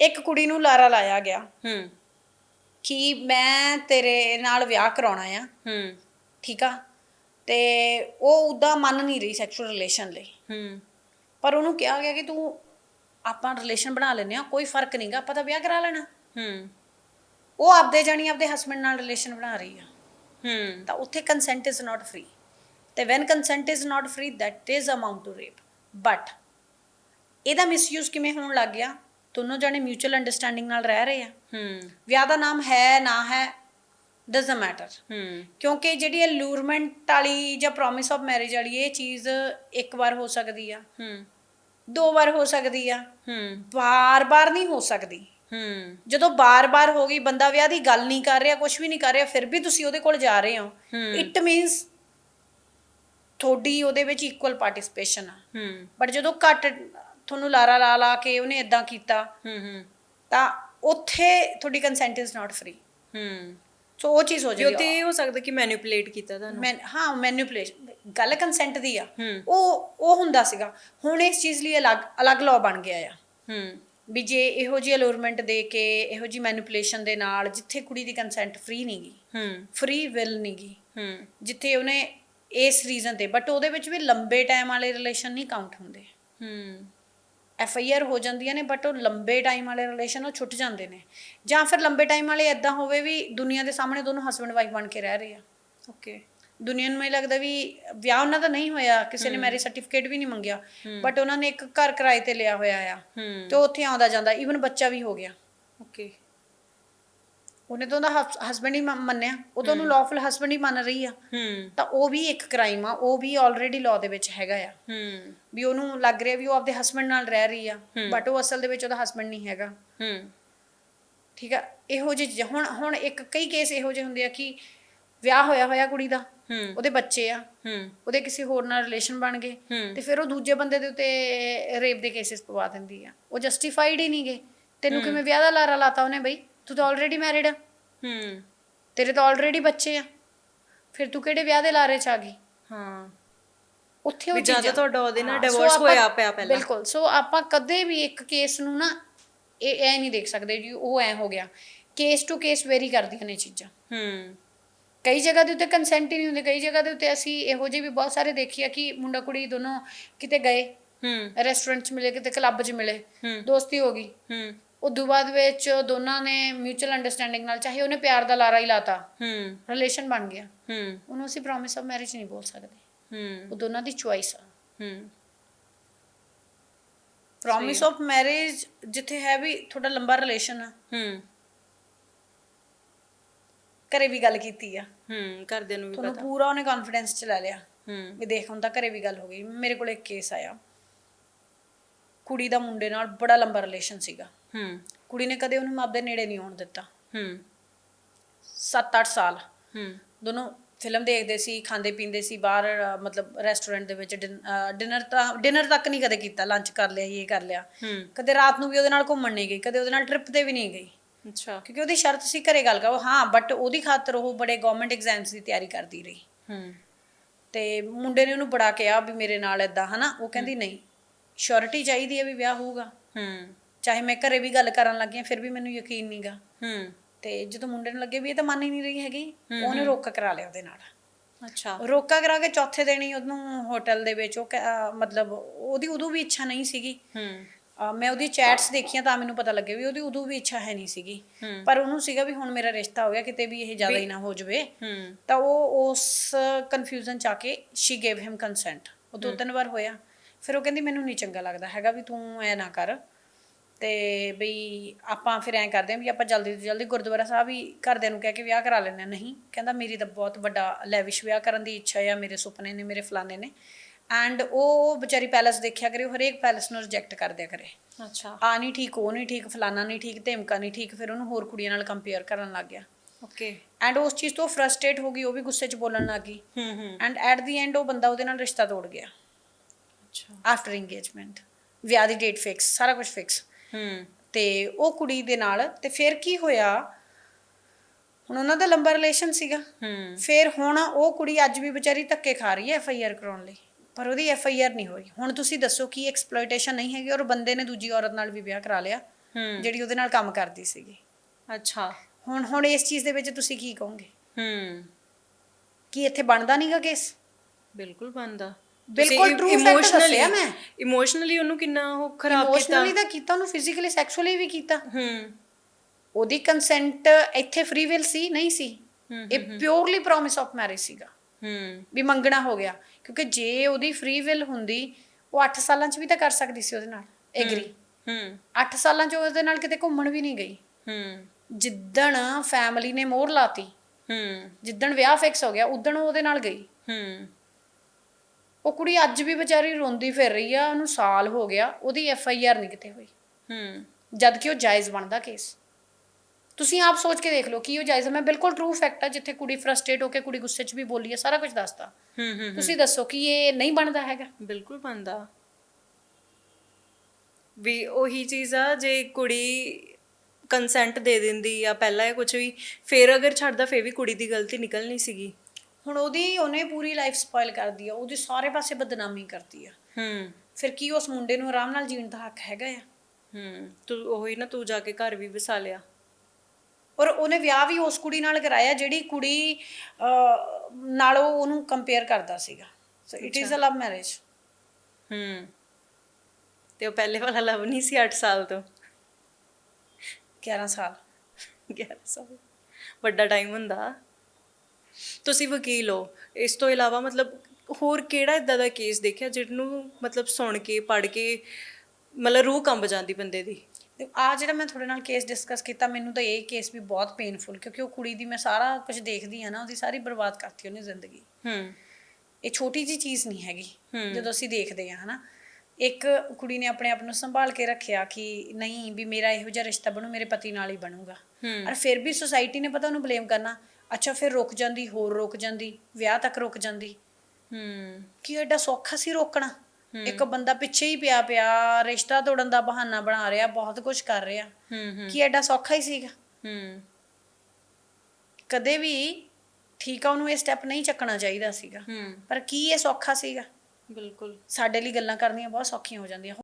ਇੱਕ ਕੁੜੀ ਨੂੰ ਲਾਰਾ ਲਾਇਆ ਗਿਆ। ਹੂੰ। ਕਿ ਮੈਂ ਤੇਰੇ ਨਾਲ ਵਿਆਹ ਕਰਾਉਣਾ ਆ। ਹੂੰ। ਠੀਕ ਆ? ਤੇ ਉਹ ਉਦਾਂ ਮੰਨ ਨਹੀਂ ਰਹੀ ਸੈਕਸ਼ੂਅਲ ਰਿਲੇਸ਼ਨ ਲਈ। ਹੂੰ। ਪਰ ਉਹਨੂੰ ਕਿਹਾ ਗਿਆ ਕਿ ਤੂੰ ਆਪਾਂ ਰਿਲੇਸ਼ਨ ਬਣਾ ਲੈਨੇ ਆ ਕੋਈ ਫ਼ਰਕ ਨਹੀਂਗਾ ਆਪਾਂ ਤਾਂ ਵਿਆਹ ਕਰਾ ਲੈਣਾ। ਹੂੰ। ਉਹ ਆਪਦੇ ਜਾਣੀ ਆਪਦੇ ਹਸਬੰਡ ਨਾਲ ਰਿਲੇਸ਼ਨ ਬਣਾ ਰਹੀ ਆ। ਹੂੰ। ਤਾਂ ਉੱਥੇ ਕੰਸੈਂਟ ਇਜ਼ ਨਾਟ ਫ੍ਰੀ ਤੇ when consent is not free that is amount to rape but ਇਹਦਾ ਮਿਸਯੂਜ਼ ਕਿਵੇਂ ਹੋਣ ਲੱਗ ਗਿਆ? ਦੋਨੋਂ ਜਾਣੇ ਮਿਊਚੁਅਲ ਅੰਡਰਸਟੈਂਡਿੰਗ ਨਾਲ ਰਹਿ ਰਹੇ ਆ। ਹੂੰ। ਵਿਆਹ ਦਾ ਨਾਮ ਹੈ ਨਾ ਹੈ ਡਸਨਟ ਮੈਟਰ ਹੂੰ। ਕਿਉਂਕਿ ਜਿਹੜੀ ਅਲੂਰਮੈਂਟ ਵਾਲੀ ਜਾਂ ਪ੍ਰੋਮਿਸ ਆਫ ਮੈਰਿਜ ਵਾਲੀ ਇਹ ਚੀਜ਼ ਇੱਕ ਵਾਰ ਹੋ ਸਕਦੀ ਆ। ਹੂੰ। ਦੋ ਵਾਰ ਹੋ ਸਕਦੀ ਆ। ਹੂੰ। ਬਾਰ-ਬਾਰ ਨਹੀਂ ਹੋ ਸਕਦੀ। ਹੂੰ। ਜਦੋਂ ਬਾਰ-ਬਾਰ ਹੋ ਗਈ ਬੰਦਾ ਵਿਆਹ ਦੀ ਗੱਲ ਨਹੀਂ ਕਰ ਰਿਹਾ ਕੁਝ ਵੀ ਨਹੀਂ ਕਰ ਰਿਹਾ ਫਿਰ ਵੀ ਤੁਸੀਂ ਉਹਦੇ ਕੋਲ ਜਾ ਰਹੇ ਹੋ। ਇਟ ਮੀਨਸ ਤੁਹਾਡੀ ਉਹਦੇ ਵਿੱਚ ਇਕੁਅਲ ਪਾਰਟਿਸਿਪੇਸ਼ਨ ਆ। ਹੂੰ। ਬਟ ਜਦੋਂ ਘੱਟ ਤੁਹਾਨੂੰ ਲਾਰਾ ਲਾ ਲਾ ਕੇ ਉਹਨੇ ਇਦਾਂ ਕੀਤਾ। ਹੂੰ ਹੂੰ। ਤਾਂ ਉੱਥੇ ਤੁਹਾਡੀ ਕੰਸੈਂਟ ਇਜ਼ ਨਾਟ ਫ੍ਰੀ ਹੂੰ। ਸੋ ਉਹ ਚੀਜ਼ ਹੋ ਜੋ ਜਾਏਗੀ ਇਹ ਹੋ ਸਕਦਾ ਕਿ ਮੈਨੀਪੂਲੇਟ ਕੀਤਾ ਤੁਹਾਨੂੰ ਮੈਂ ਹਾਂ ਮੈਨੀਪੂਲੇਸ਼ਨ ਗੱਲ ਕੰਸੈਂਟ ਦੀ ਆ। ਉਹ ਉਹ ਹੁੰਦਾ ਸੀਗਾ। ਹੁਣ ਇਸ ਚੀਜ਼ ਲਈ ਅਲੱਗ ਅਲੱਗ ਲਾਅ ਬਣ ਗਿਆ ਆ। ਹੂੰ। ਵੀ ਜੇ ਇਹੋ ਜਿਹੀ ਅਲੋਰਮੈਂਟ ਦੇ ਕੇ ਇਹੋ ਜਿਹੀ ਮੈਨੀਪੂਲੇਸ਼ਨ ਦੇ ਨਾਲ ਜਿੱਥੇ ਕੁੜੀ ਦੀ ਕੰਸੈਂਟ ਫ੍ਰੀ ਨਹੀਂਗੀ ਹੂੰ। ਫ੍ਰੀ ਵਿਲ ਨਹੀਂਗੀ ਹੂੰ। ਜਿੱਥੇ ਉਹਨੇ ਇਸ ਰੀਜ਼ਨ ਤੇ ਬਟ ਉਹਦੇ ਵਿੱਚ ਵੀ ਲੰਬੇ ਟਾਈਮ ਵਾਲੇ ਰਿਲੇਸ਼ਨ ਨਹੀਂ ਕਾਊਂਟ ਹੁੰਦੇ। ਹੂੰ। ਐਫ ਆਈ ਆਰ ਹੋ ਜਾਂਦੀਆਂ ਨੇ ਬਟ ਉਹ ਲੰਬੇ ਟਾਈਮ ਵਾਲੇ ਰਿਲੇਸ਼ਨ ਉਹ ਛੁੱਟ ਜਾਂਦੇ ਨੇ। ਜਾਂ ਫਿਰ ਲੰਬੇ ਟਾਈਮ ਵਾਲੇ ਇਦਾਂ ਹੋਵੇ ਵੀ ਦੁਨੀਆ ਦੇ ਸਾਹਮਣੇ ਦੋਨੋਂ ਹਸਬੰਡ ਵਾਈਫ ਬਣ ਕੇ ਰਹਿ ਰਹੇ ਆ। ਓਕੇ ਦੁਨੀਆ ਨੂੰ ਇਹ ਲੱਗਦਾ ਵੀ ਵਿਆਹ ਉਹਨਾਂ ਦਾ ਨਹੀਂ ਹੋਇਆ ਕਿਸੇ ਨੇ ਮੈਰਿਜ ਸਰਟੀਫਿਕੇਟ ਵੀ ਨਹੀਂ ਮੰਗਿਆ ਬਟ ਉਹਨਾਂ ਨੇ ਇੱਕ ਘਰ ਕਿਰਾਏ ਤੇ ਲਿਆ ਹੋਇਆ ਆ। ਤੇ ਉੱਥੇ ਆਉਂਦਾ ਜਾਂਦਾ ਈਵਨ ਬੱਚਾ ਵੀ ਹੋ ਗਿਆ। ਓਕੇ ਉਹਨੇ ਤਾਂ ਉਹਦਾ ਹਸਬੰਡ ਹੀ ਮੰਨ- ਮੰਨਿਆ। ਉਹ ਤਾਂ ਉਹਨੂੰ ਲawful ਹਸਬੰਡ ਹੀ ਮੰਨ ਰਹੀ ਆ। ਹੂੰ। ਤਾਂ ਉਹ ਵੀ ਇੱਕ ਕ੍ਰਾਈਮ ਆ ਉਹ ਵੀ ਆਲਰੇਡੀ ਲਾਅ ਦੇ ਵਿੱਚ ਹੈਗਾ ਆ। ਹੂੰ। ਵੀ ਉਹਨੂੰ ਲੱਗ ਰਿਹਾ ਵੀ ਉਹ ਆਪਦੇ ਹਸਬੰਡ ਨਾਲ ਰਹਿ ਰਹੀ ਆ। ਬਟ ਉਹ ਅਸਲ ਦੇ ਵਿੱਚ ਉਹਦਾ ਹਸਬੰਡ ਨਹੀਂ ਹੈਗਾ। ਹੂੰ। ਠੀਕ ਆ? ਇਹੋ ਜਿਹੇ ਹੁਣ ਹੁਣ ਇੱਕ ਕਈ ਕੇਸ ਇਹੋ ਜਿਹੇ ਹੁੰਦੇ ਆ ਕਿ ਵਿਆਹ ਹੋਇਆ ਹੋਇਆ ਕੁੜੀ ਦਾ ਹੂੰ। ਉਹਦੇ ਬੱਚੇ ਆ। ਹੂੰ। ਉਹਦੇ ਕਿਸੇ ਹੋਰ ਨਾਲ ਰਿਲੇਸ਼ਨ ਬਣ ਗਏ। ਤੇ ਫਿਰ ਉਹ ਦੂਜੇ ਬੰਦੇ ਦੇ ਉੱਤੇ ਰੇਪ ਦੇ ਕੇਸਿਸ ਪਵਾ ਦਿੰਦੀ ਆ। ਉਹ ਜਸਟੀਫਾਈਡ ਹੀ ਨਹੀਂਗੇ ਤੈਨੂੰ ਕਿਵੇਂ ਵਿਆਹ ਦਾ ਲਾਰਾ ਲਾਤਾ ਉਹਨੇ ਬਈ? ਤੂੰ ਤਾਂ ਆਲਰੇਡੀ ਮੈਰਿਡ ਆ। ਹੂੰ। ਤੇਰੇ ਤਾਂ ਆਲਰੇਡੀ ਬੱਚੇ ਆ। ਫਿਰ ਤੂੰ ਕਿਹੜੇ ਵਿਆਹ ਦੇ ਲਾਰੇ ਚ ਆ ਗਈ? ਹਾਂ। ਉੱਥੇ ਉਹ ਵੀ ਜਾਂ ਤਾਂ ਚੀਜ਼ਾਂ- ਤੁਹਾਡਾ ਉਹਦੇ ਨਾਲ ਹਾਂ, ਸੋ divorce ਆਪਾਂ- ਹੋਇਆ ਪਿਆ ਪਹਿਲਾਂ। ਬਿਲਕੁਲ। ਸੋ ਆਪਾਂ ਕਦੇ ਵੀ ਇੱਕ ਕੇਸ ਨੂੰ ਨਾ ਇਹ ਐ ਨਹੀਂ ਦੇਖ ਸਕਦੇ ਜੀ ਉਹ ਐ ਹੋ ਗਿਆ। ਕੇਸ ਟੂ ਕੇਸ ਵੇਰੀ ਕਰਦੀਆਂ ਨੇ ਚੀਜ਼ਾਂ। ਹੂੰ। ਕਈ ਜਗ੍ਹਾ ਦੇ ਉੱਤੇ ਕੰਸੈਂਟ ਹੀ ਨਹੀਂ ਹੁੰਦੇ। ਕਈ ਜਗ੍ਹਾ ਦੇ ਉੱਤੇ ਅਸੀਂ ਇਹੋ ਜਿਹੇ ਵੀ ਬਹੁਤ ਸਾਰੇ ਦੇਖੀ ਆ ਕਿ ਮੁੰਡਾ ਕੁੜੀ ਦੋਨੋਂ ਕਿਤੇ ਗਏ। ਹੂੰ। ਰੈਸਟੋਰੈਂਟ 'ਚ ਮਿਲੇ ਕਿਤੇ ਕਲੱਬ 'ਚ ਮਿਲੇ। ਦੋਸਤੀ ਹੋ ਗਈ। ਹੂੰ। ਉਦੋਂ ਬਾਅਦ ਵਿੱਚ ਦੋਨਾਂ ਨੇ ਮਿਊਚੁਅਲ ਅੰਡਰਸਟੈਂਡਿੰਗ ਨਾਲ ਚਾਹੇ ਉਹਨੇ ਪਿਆਰ ਦਾ ਲਾਰਾ ਹੀ ਲਾਤਾ ਹੂੰ। ਰਿਲੇਸ਼ਨ ਬਣ ਗਿਆ। ਹੂੰ। ਉਹਨੂੰ ਅਸੀਂ ਪ੍ਰੋਮਿਸ ਆਫ ਮੈਰਿਜ ਨਹੀਂ ਬੋਲ ਸਕਦੇ। ਹੂੰ। ਉਹ ਦੋਨਾਂ ਦੀ ਚੁਆਇਸ ਆ। ਹੂੰ। ਪ੍ਰੋਮਿਸ ਆਫ ਮੈਰਿਜ ਜਿੱਥੇ ਹੈ ਵੀ ਤੁਹਾਡਾ ਲੰਬਾ ਰਿਲੇਸ਼ਨ ਆ। ਹੂੰ। ਘਰੇ ਵੀ ਗੱਲ ਕੀਤੀ ਆ। ਹੂੰ ਘਰਦਿਆਂ ਨੂੰ ਵੀ ਤੁਹਾਨੂੰ ਪਤਾ। ਪੂਰਾ ਉਹਨੇ ਕੌਨਫੀਡੈਂਸ ਚ ਲੈ ਲਿਆ। ਹੂੰ। ਵੀ ਦੇਖ ਹੁਣ ਤਾਂ ਘਰੇ ਵੀ ਗੱਲ ਹੋ ਗਈ। ਮੇਰੇ ਕੋਲ ਇੱਕ ਕੇਸ ਆਇਆ। ਕੁੜੀ ਦਾ ਮੁੰਡੇ ਨਾਲ ਬੜਾ ਲੰਬਾ ਰਿਲੇਸ਼ਨ ਸੀਗਾ। ਹੂੰ। ਕੁੜੀ ਨੇ ਕਦੇ ਉਹਨੂੰ ਆਪਦੇ ਨੇੜੇ ਨਹੀਂ ਆਉਣ ਦਿੱਤਾ। ਹੂੰ। 7-8 ਸਾਲ। ਹੂੰ। ਦੋਨੋਂ ਫਿਲਮ ਦੇਖਦੇ ਸੀ ਖਾਂਦੇ ਪੀਂਦੇ ਸੀ ਬਾਹਰ ਮਤਲਬ ਰੈਸਟੋਰੈਂਟ ਦੇ ਵਿੱਚ ਡਿਨਰ ਤਾਂ ਡਿਨਰ ਤੱਕ ਨਹੀਂ ਕਦੇ ਕੀਤਾ ਲੰਚ ਕਰ ਲਿਆ ਇਹ ਕਰ ਲਿਆ। ਹੂੰ। ਕਦੇ ਰਾਤ ਨੂੰ ਵੀ ਉਹਦੇ ਨਾਲ ਘੁੰਮਣ ਨਹੀਂ ਗਈ ਕਦੇ ਉਹਦੇ ਨਾਲ ਟ੍ਰਿਪ ਤੇ ਵੀ ਨਹੀਂ ਗਈ। ਅੱਛਾ। ਕਿਉਂਕਿ ਉਹਦੀ ਸ਼ਰਤ ਸੀ ਘਰੇ ਗੱਲ ਕਰੋ। ਹਾਂ ਬਟ ਉਹਦੀ ਖਾਤਰ ਉਹ ਬੜੇ ਗਵਰਨਮੈਂਟ ਐਗਜ਼ਾਮਸ ਦੀ ਤਿਆਰੀ ਕਰਦੀ ਰਹੀ। ਹੂੰ। ਤੇ ਮੁੰਡੇ ਨੇ ਉਹਨੂੰ ਬੜਾ ਕਿਹਾ ਵੀ ਮੇਰੇ ਨਾਲ ਇਦਾਂ ਹਨਾ? ਉਹ ਕਹਿੰਦੀ ਨਹੀਂ। ਸ਼ੋਰਿਟੀ ਚਾਹੀਦੀ ਹੈ ਵੀ ਵਿਆਹ ਹੋਊਗਾ। ਹੂੰ। ਚਾਹੇ ਮੈਂ ਘਰੇ ਵੀ ਗੱਲ ਕਰਨ ਲੱਗੀ ਫਿਰ ਵੀ ਮੈਨੂੰ ਯਕੀਨ ਨਹੀਂਗਾ ਹੂੰ। ਤੇ ਜਦੋਂ ਮੁੰਡੇ ਨੂੰ ਲੱਗੇ ਵੀ ਇਹ ਤਾਂ ਮੰਨ ਹੀ ਨਹੀਂ ਰਹੀ ਹੈਗੀ ਉਹਨੇ ਰੋਕਾ ਕਰਾ ਲਿਆ ਉਹਦੇ ਨਾਲ। ਅੱਛਾ। ਰੋਕਾ ਕਰਾ ਕੇ ਚੌਥੇ ਦਿਨ ਹੀ ਉਹਨੂੰ ਹੋਟਲ ਦੇ ਵਿੱਚ ਉਹ ਮਤਲਬ ਉਹਦੀ ਉਦੋਂ ਵੀ ਇੱਛਾ ਨਹੀਂ ਸੀਗੀ। ਹੂੰ। ਮੈਂ ਉਹਦੀ ਚੈਟਸ ਦੇਖੀਆਂ ਤਾਂ ਮੈਨੂੰ ਪਤਾ ਲੱਗਿਆ ਵੀ ਉਹਦੀ ਉਦੋਂ ਵੀ ਇੱਛਾ ਹੈ ਨਹੀਂ ਸੀਗੀ। ਪਰ ਉਹਨੂੰ ਸੀਗਾ ਵੀ ਹੁਣ ਮੇਰਾ ਰਿਸ਼ਤਾ ਹੋ ਗਿਆ ਕਿਤੇ ਵੀ ਇਹ ਜ਼ਿਆਦਾ ਹੀ ਨਾ ਹੋ ਜਾਵੇ। ਤਾਂ ਉਹ ਉਸ ਕਨਫਿਊਜ਼ਨ ਚ ਆ ਕੇ ਸ਼ੀ ਗੇਵ ਹਿਮ ਕੰਸੈਂਟ ਉਹ ਦੋ ਤਿੰਨ ਵਾਰ ਹੋਇਆ। ਫਿਰ ਉਹ ਕਹਿੰਦੀ ਮੈਨੂੰ ਨਹੀਂ ਚੰਗਾ ਲੱਗਦਾ ਹੈਗਾ ਵੀ ਤੂੰ ਐ ਨਾ ਕਰ। ਤੇ ਬਈ ਆਪਾਂ ਫਿਰ ਐਂ ਕਰਦੇ ਆਂ ਵੀ ਆਪਾਂ ਜਲਦੀ ਤੋਂ ਜਲਦੀ ਗੁਰਦੁਆਰਾ ਸਾਹਿਬ ਹੀ ਘਰਦਿਆਂ ਨੂੰ ਕਹਿ ਕੇ ਵਿਆਹ ਕਰਾ ਹਾਂ। ਨਹੀਂ ਕਹਿੰਦਾ ਮੇਰੀ ਤਾਂ ਬਹੁਤ ਵੱਡਾ ਲੈਵਿਸ਼ ਵਿਆਹ ਕਰਨ ਦੀ ਇੱਛਾ ਆ ਮੇਰੇ ਸੁਪਨੇ ਨੇ ਮੇਰੇ ਫਲਾਣੇ ਨੇ। ਐਂਡ ਉਹ ਵਿਚਾਰੀ ਪੈਲਸ ਦੇਖਿਆ ਕਰੇ ਉਹ ਹਰੇਕ ਪੈਲਸ ਨੂੰ ਰਿਜੈਕਟ ਕਰ ਦਿਆ ਕਰੇ। ਅੱਛਾ। ਆ ਨਹੀਂ ਠੀਕ ਉਹ ਨਹੀਂ ਠੀਕ ਫਲਾਣਾ ਨਹੀਂ ਠੀਕ ਧਮਕਾ ਨਹੀਂ ਠੀਕ ਫਿਰ ਉਹਨੂੰ ਹੋਰ ਕੁੜੀਆਂ ਨਾਲ ਕੰਪੇਅਰ ਕਰਨ ਲੱਗ ਗਿਆ। ਓਕੇ ਐਂਡ ਉਸ ਚੀਜ਼ ਤੋਂ ਫਰਸਟ੍ਰੇਟ ਹੋ ਗਈ ਉਹ ਵੀ ਗੁੱਸੇ 'ਚ ਬੋਲਣ ਲੱਗ ਗਈ। ਹੂੰ ਹੂੰ। ਐਂਡ ਐਟ ਦੀ ਐਂਡ ਉਹ ਬੰਦਾ ਉਹਦੇ ਨਾਲ ਰਿਸ਼ਤਾ ਤੋੜ ਗਿਆ। ਅੱਛਾ। ਆਫਟਰ ਇੰਗੇਜਮੈਂਟ ਵਿਆਹ ਦੀ ਡੇਟ ਫਿਕਸ ਸਾਰਾ ਕੁਝ ਫਿਕਸ ਹੂੰ। ਤੇ ਉਹ ਕੁੜੀ ਦੇ ਨਾਲ ਤੇ ਫਿਰ ਕੀ ਹੋਇਆ? ਹੁਣ ਉਹਨਾਂ ਦਾ ਲੰਬਾ ਰਿਲੇਸ਼ਨ ਸੀਗਾ। ਹੂੰ। ਫਿਰ ਹੁਣ ਉਹ ਕੁੜੀ ਅੱਜ ਵੀ ਵਿਚਾਰੀ ਧੱਕੇ ਖਾ ਰਹੀ ਹੈ ਐਫ ਆਈ ਆਰ ਕਰਾਉਣ ਲਈ। ਪਰ ਉਹਦੀ ਐਫ ਆਈ ਆਰ ਨਹੀਂ ਹੋਈ। ਹੁਣ ਤੁਸੀਂ ਦੱਸੋ ਕੀ ਐਕਸਪਲੋਇਟੇਸ਼ਨ ਨਹੀਂ ਹੈਗੀ ਔਰ ਬੰਦੇ ਨੇ ਦੂਜੀ ਔਰਤ ਨਾਲ ਵੀ ਵਿਆਹ ਕਰਾ ਲਿਆ ਹੂੰ। ਜਿਹੜੀ ਉਹਦੇ ਨਾਲ ਕੰਮ ਕਰਦੀ ਸੀਗੀ। ਅੱਛਾ। ਹੁਣ ਹੁਣ ਇਸ ਚੀਜ਼ ਦੇ ਵਿੱਚ ਤੁਸੀਂ ਕੀ ਕਹੋਗੇ? ਹੂੰ। ਕੀ ਇੱਥੇ ਬਣਦਾ ਨਹੀਂਗਾ ਕੇਸ ਬਿਲਕੁਲ ਬੰਦਾ ਬਿਲਕੁਲ true fact ਦੱਸਿਆ ਮੈਂ। ਇਮੋਸ਼ਨਲੀ ਉਹਨੂੰ ਕਿੰਨਾ ਉਹ ਖਰਾਬ ਕੀਤਾ। ਇਮੋਸ਼ਨਲੀ ਤਾਂ ਕੀਤਾ ਉਹਨੂੰ ਫਿਜ਼ੀਕਲੀ ਸੈਕਸ਼ੂਅਲੀ ਵੀ ਕੀਤਾ। ਹੂੰ। ਉਹਦੀ ਕੰਸੈਂਟ ਇੱਥੇ ਫ੍ਰੀ ਵਿਲ ਸੀ ਨਹੀਂ ਸੀ। ਇਹ ਪਿਓਰਲੀ ਪ੍ਰੋਮਿਸ ਆਫ ਮੈਰਿਜ ਸੀਗਾ। ਹੂੰ। ਵੀ ਮੰਗਣਾ ਹੋ ਗਿਆ। ਕਿਉਂਕਿ ਜੇ ਉਹਦੀ ਫ੍ਰੀ ਵਿਲ ਹੁੰਦੀ ਉਹ 8 ਸਾਲਾਂ 'ਚ ਵੀ ਤਾਂ ਕਰ ਸਕਦੀ ਸੀ ਉਹਦੇ ਨਾਲ। ਐਗਰੀ ਹੂੰ। 8 ਸਾਲਾਂ 'ਚ ਉਹਦੇ ਨਾਲ ਕਿਤੇ ਘੁੰਮਣ ਵੀ ਨਹੀਂ ਗਈ। ਹੂੰ। ਜਿੱਦਣ ਫੈਮਿਲੀ ਨੇ ਮੋਹਰ ਲਾਤੀ ਹੂੰ। ਜਿੱਦਣ ਵਿਆਹ ਫਿਕਸ ਹੋ ਗਿਆ ਉਹ ਉਹਦੇ ਨਾਲ ਗਈ। ਹੂੰ। ਉਹ ਕੁੜੀ ਅੱਜ ਵੀ ਵਿਚਾਰੀ ਰੋਂਦੀ ਫਿਰ ਰਹੀ ਆ ਉਹਨੂੰ ਸਾਲ ਹੋ ਗਿਆ ਉਹਦੀ ਐਫ ਆਈ ਆਰ ਨਹੀਂ ਕਿਤੇ ਹੋਈ। ਹੂੰ। ਜਦ ਕਿ ਉਹ ਜਾਇਜ਼ ਬਣਦਾ ਕੇਸ ਤੁਸੀਂ ਆਪ ਸੋਚ ਕੇ ਦੇਖ ਲਓ ਕੀ ਉਹ ਜਾਇਜ਼ ਮੈਂ ਬਿਲਕੁਲ ਟਰੂ ਫੈਕਟ ਆ ਜਿੱਥੇ ਕੁੜੀ ਫਰਸਟ੍ਰੇਟ ਹੋ ਕੇ ਕੁੜੀ ਗੁੱਸੇ 'ਚ ਵੀ ਬੋਲੀ ਹੈ ਸਾਰਾ ਕੁਝ ਦੱਸਦਾ। ਹੂੰ ਹੂੰ ਤੁਸੀਂ ਦੱਸੋ ਕਿ ਇਹ ਨਹੀਂ ਬਣਦਾ ਹੈਗਾ? ਬਿਲਕੁਲ ਬੰਦਾ ਵੀ ਉਹੀ ਚੀਜ਼ ਆ ਜੇ ਕੁੜੀ ਕੰਸੈਂਟ ਦੇ ਦਿੰਦੀ ਜਾਂ ਪਹਿਲਾਂ ਜਾਂ ਕੁਝ ਵੀ ਫੇਰ ਅਗਰ ਛੱਡਦਾ ਫੇਰ ਵੀ ਕੁੜੀ ਦੀ ਗਲਤੀ ਨਿਕਲਣੀ ਸੀਗੀ। ਹੁਣ ਉਹਦੀ ਉਹਨੇ ਪੂਰੀ ਲਾਈਫ ਸਪੋਇਲ ਕਰਦੀ ਆ ਉਹਦੀ ਸਾਰੇ ਪਾਸੇ ਬਦਨਾਮੀ ਕਰਦੀ ਆ। ਹੂੰ। ਫਿਰ ਕੀ ਉਸ ਮੁੰਡੇ ਨੂੰ ਆਰਾਮ ਨਾਲ ਜੀਣ ਦਾ ਹੱਕ ਹੈਗਾ ਆ? ਹੂੰ ਤੂੰ ਉਹੀ ਨਾ ਤੂੰ ਜਾ ਕੇ ਘਰ ਵੀ ਵਸਾ ਲਿਆ। ਔਰ ਉਹਨੇ ਵਿਆਹ ਵੀ ਉਸ ਕੁੜੀ ਨਾਲ ਕਰਾਇਆ ਜਿਹੜੀ ਕੁੜੀ ਨਾਲੋਂ ਉਹਨੂੰ ਕੰਪੇਅਰ ਕਰਦਾ ਸੀਗਾ। So it is a love marriage ਹੂੰ। ਤੇ ਉਹ ਪਹਿਲੇ ਵਾਲਾ ਲਵ ਨਹੀਂ ਸੀ 8 ਸਾਲ ਤੋਂ? 11 ਸਾਲ। 11 ਸਾਲ। ਵੱਡਾ ਟਾਈਮ ਹੁੰਦਾ। ਤੁਸੀਂ ਵਕੀਲ ਹੋ ਇਸ ਤੋਂ ਇਲਾਵਾ ਮਤਲਬ ਹੋਰ ਕਿਹੜਾ ਇਦਾਂ ਦਾ ਕੇਸ ਦੇਖਿਆ ਜਿਹਨੂੰ ਮਤਲਬ ਸੁਣ ਕੇ ਪੜ ਕੇ ਮਤਲਬ ਰੂਹ ਕੰਬ ਜਾਂਦੀ ਬੰਦੇ ਦੀ? ਆ ਜਿਹੜਾ ਮੈਂ ਤੁਹਾਡੇ ਨਾਲ ਕੇਸ ਡਿਸਕਸ ਕੀਤਾ ਮੈਨੂੰ ਤਾਂ ਇਹ ਕੇਸ ਵੀ ਬਹੁਤ ਪੇਨਫੁਲ ਕਿਉਂਕਿ ਉਹ ਕੁੜੀ ਦੀ ਮੈਂ ਸਾਰਾ ਕੁਝ ਦੇਖਦੀ ਆ ਨਾ ਉਹਦੀ ਸਾਰੀ ਬਰਬਾਦ ਕਰਤੀ ਉਹਨੇ ਜ਼ਿੰਦਗੀ। ਹੂੰ। ਇਹ ਛੋਟੀ ਜੀ ਚੀਜ਼ ਨਹੀਂ ਹੈਗੀ। ਜਦੋਂ ਅਸੀਂ ਦੇਖਦੇ ਆ ਹਨਾ। ਇੱਕ ਕੁੜੀ ਨੇ ਆਪਣੇ ਆਪ ਨੂੰ ਸੰਭਾਲ ਕੇ ਰੱਖਿਆ ਕਿ ਨਹੀਂ ਵੀ ਮੇਰਾ ਇਹੋ ਜਿਹਾ ਰਿਸ਼ਤਾ ਬਣੂ ਮੇਰੇ ਪਤੀ ਨਾਲ ਹੀ ਬਣੂਗਾ। ਔਰ ਫਿਰ ਵੀ ਸੁਸਾਇਟੀ ਨੇ ਪਤਾ ਉਹਨੂੰ ਬਲੇਮ ਕਰਨਾ ਅੱਛਾ ਫਿਰ ਰੁਕ ਜਾਂਦੀ ਹੋਰ ਰੁਕ ਜਾਂਦੀ ਵਿਆਹ ਤੱਕ ਰੁਕ ਜਾਂਦੀ। ਹੂੰ। ਕੀ ਐਡਾ ਸੌਖਾ ਸੀ ਰੋਕਣਾ? ਇੱਕ ਬੰਦਾ ਪਿੱਛੇ ਹੀ ਪਿਆ ਪਿਆ ਰਿਸ਼ਤਾ ਤੋੜਨ ਦਾ ਬਹਾਨਾ ਬਣਾ ਰਿਹਾ ਬਹੁਤ ਕੁਝ ਕਰ ਰਿਹਾ। ਹੂੰ ਹੂੰ। ਕੀ ਐਡਾ ਸੌਖਾ ਹੀ ਸੀਗਾ? ਹੂੰ। ਕਦੇ ਵੀ ਠੀਕ ਆ ਉਹਨੂੰ ਇਹ ਸਟੈਪ ਨਹੀਂ ਚੱਕਣਾ ਚਾਹੀਦਾ ਸੀਗਾ। ਹੂੰ। ਪਰ ਕੀ ਇਹ ਸੌਖਾ ਸੀਗਾ? ਬਿਲਕੁਲ। ਸਾਡੇ ਲਈ ਗੱਲਾਂ ਕਰਨੀਆਂ ਬਹੁਤ ਸੌਖੀਆਂ ਹੋ ਜਾਂਦੀਆਂ।